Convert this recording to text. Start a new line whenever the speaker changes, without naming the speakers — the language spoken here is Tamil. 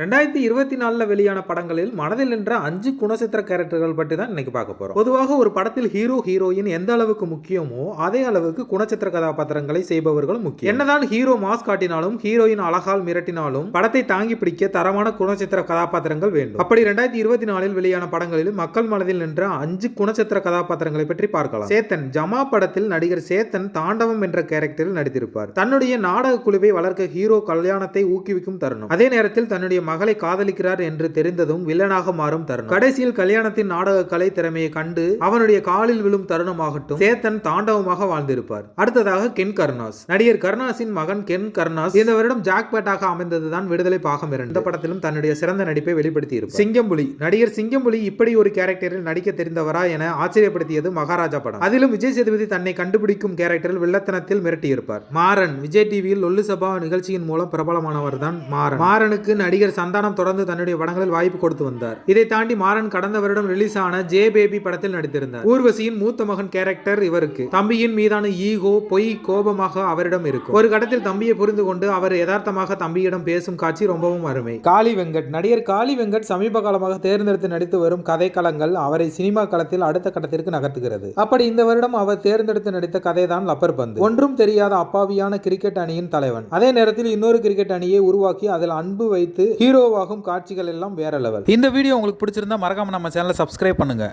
ரெண்டாயிரத்தி இருபத்தி நாலில் வெளியான படங்களில் மனதில் நின்ற அஞ்சு குணச்சித்திர கேரக்டர்கள் பற்றி தான் இன்னைக்கு பார்க்க போகிறோம் பொதுவாக ஒரு படத்தில் ஹீரோ ஹீரோயின் எந்த அளவுக்கு முக்கியமோ அதே அளவுக்கு குணச்சித்திர கதாபாத்திரங்களை செய்பவர்களும் முக்கியம். என்னதான் ஹீரோ மாஸ் காட்டினாலும் ஹீரோயின் அழகால் மிரட்டினாலும் படத்தை தாங்கி பிடிக்க தரமான குணச்சித்திர கதாபாத்திரங்கள் வேண்டும். அப்படி ரெண்டாயிரத்தி இருபத்தி நாலில் வெளியான படங்களில் மக்கள் மனதில் நின்ற அஞ்சு குணச்சித்திர கதாபாத்திரங்களை பற்றி பார்க்கலாம். சேத்தன் ஜமா படத்தில் நடிகர் சேத்தன் தாண்டவம் என்ற கேரக்டரில் நடித்திருப்பார். தன்னுடைய நாடக குழுவை வளர்க்க ஹீரோ கல்யாணத்தை ஊக்குவிக்கும் தருணம். அதே நேரத்தில் தன்னுடைய மகளை காதலிக்கிறார் என்று தெரிந்ததும் வில்லனாக மாறும் தருணம். கடைசியில் கல்யாணத்தின் நாடக கலை திறமையை கண்டு அவனுடைய காலில் விழும் தருணமாகட்டும் சேத்தன் தாண்டவமாக வாழ்ந்திருப்பார். அடுத்ததாக கென் கருணாஸ். நடிகர் கருணாஸின் மகன் கென் கருணாஸ் இந்த வருடம் ஜாக்பேட்டாக அமைந்ததுதான் விடுதலை பாகம் இரண்டு. இந்த படத்திலும் தன்னுடைய சிறந்த நடிப்பை வெளிப்படுத்தி இருப்பார் சிங்கம்புலி. நடிகர் சிங்கம்புலி இப்படி ஒரு கேரக்டரில் நடிக்க தெரிந்தவரா என ஆச்சரியப்படுத்தியது மகாராஜா படம். அதிலும் விஜய் சேதுபதி தன்னை கண்டுபிடிக்கும் கேரக்டரில் வில்லத்தனத்தில் மிரட்டியிருப்பார். மாறன். விஜய் டிவியில் லொல்லு சபா நிகழ்ச்சியின் மூலம் பிரபலமானவர் தான் மாறன். மாறனுக்கு நடிகர் சந்தானம் தொடர்ந்து தன்னுடைய படங்களில் வாய்ப்பு கொடுத்து வந்தார். இதை தாண்டி மாறன் கடந்த வருடம் ரிலீஸ் ஆன ஜே பேபி படத்தில் நடித்திருந்தார். ஊர்வசியின் மூத்த மகன் கேரக்டர் இவருக்கு. தம்பியின் மீதான ஈகோ பொய் கோபமாக அவரிடம் இருக்கும். ஒரு கட்டத்தில் தம்பியை புரிந்து கொண்டு அவர் யதார்த்தமாக தம்பியிடம் பேசும் காட்சி ரொம்பவும் அருமை. காளி வெங்கட். நடிகர் காளி வெங்கட் சமீப காலமாக தேர்ந்தெடுத்து நடித்து வரும் கதைக்களங்கள் அவரை சினிமா களத்தில் அடுத்த கட்டத்திற்கு நகர்த்துகிறது. அப்படி இந்த வருடம் அவர் தேர்ந்தெடுத்து நடித்த கதைதான் லப்பர் பந்து. ஒன்றும் தெரியாத அப்பாவியான கிரிக்கெட் அணியின் தலைவன். அதே நேரத்தில் இன்னொரு கிரிக்கெட் அணியை உருவாக்கி அதில் அன்பு வைத்து ஹீரோவாகும் காட்சிகள் எல்லாம் வேற லெவல் இந்த வீடியோ உங்களுக்கு பிடிச்சிருந்தா மறக்காம நம்ம சேனலை சப்ஸ்கிரைப் பண்ணுங்க.